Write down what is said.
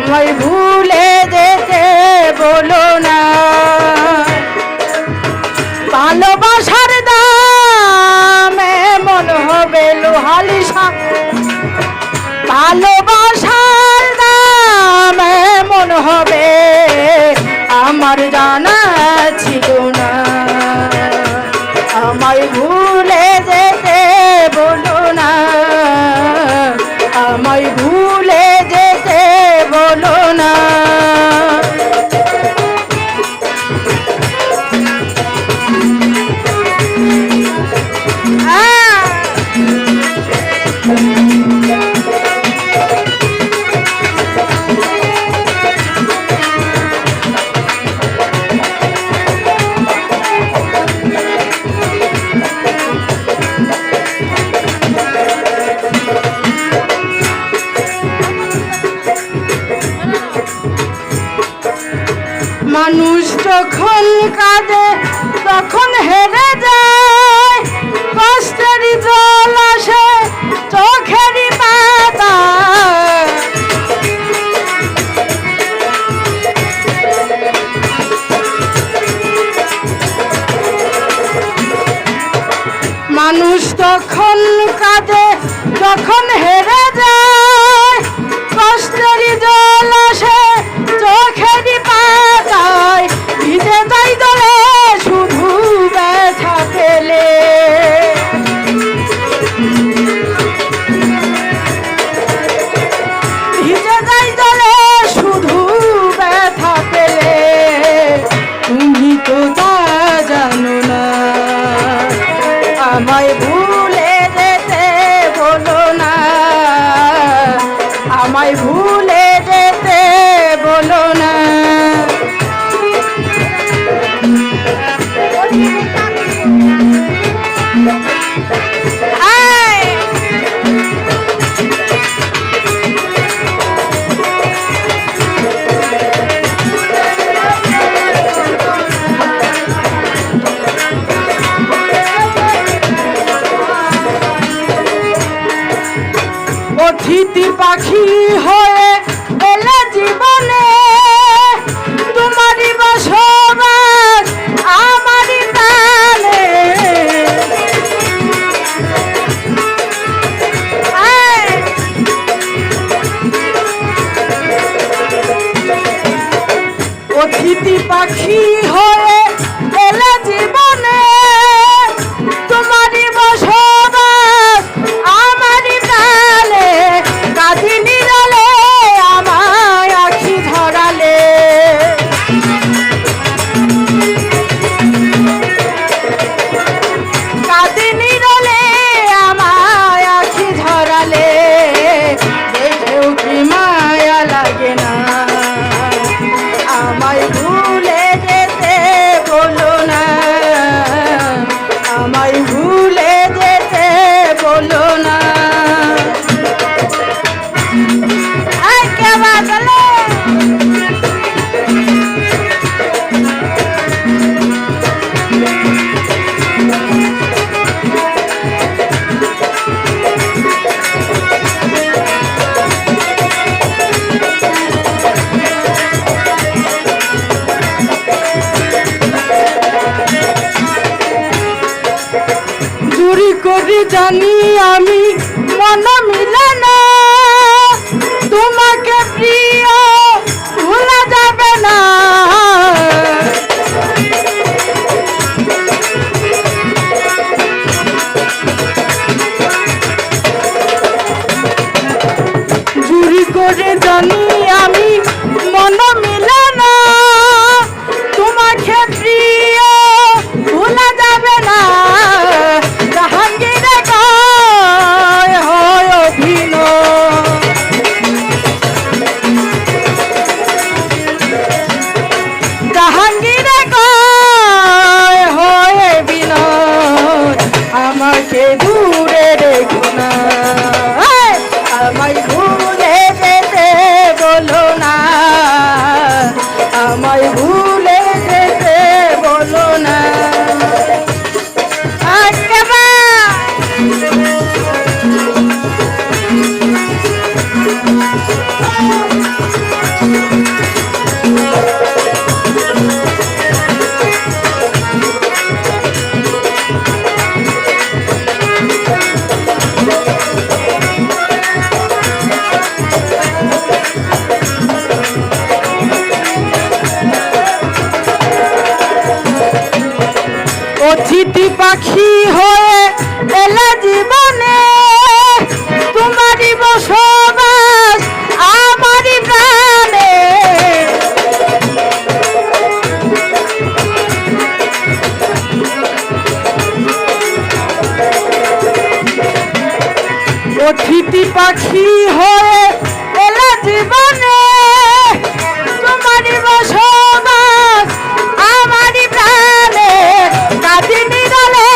আমায় ভুলে যেতে বলো না। ভালোবাসার দাম এমন হবে লোহালি সা- ভালোবাসার দাম এমন হবে আমার জানা। যখন কাঁদে, তখন হেরে যায়। কষ্টেরই জল আসে চোখেরই পাতা। মানুষ তখন কাঁদে, যখন হেরে অতিথি পাখি হয়ে এলে জীবনে তোমারই বসবাস আমারই প্রাণে আয়! অতিথি পাখি হয়ে জানি আমি মন মিলে না। তোমাকে প্রিয় যাবে না। চুরি করে জানি আমি মন আমাকে দূরে রেখো না। অতিথি পাখি হয়ে এলে জীবনে। তোমারই বসবাস আমারই প্রাণে। অতিথি পাখি হয়ে এলে জীবনে। তোমারই বসবাস நதி நிரலே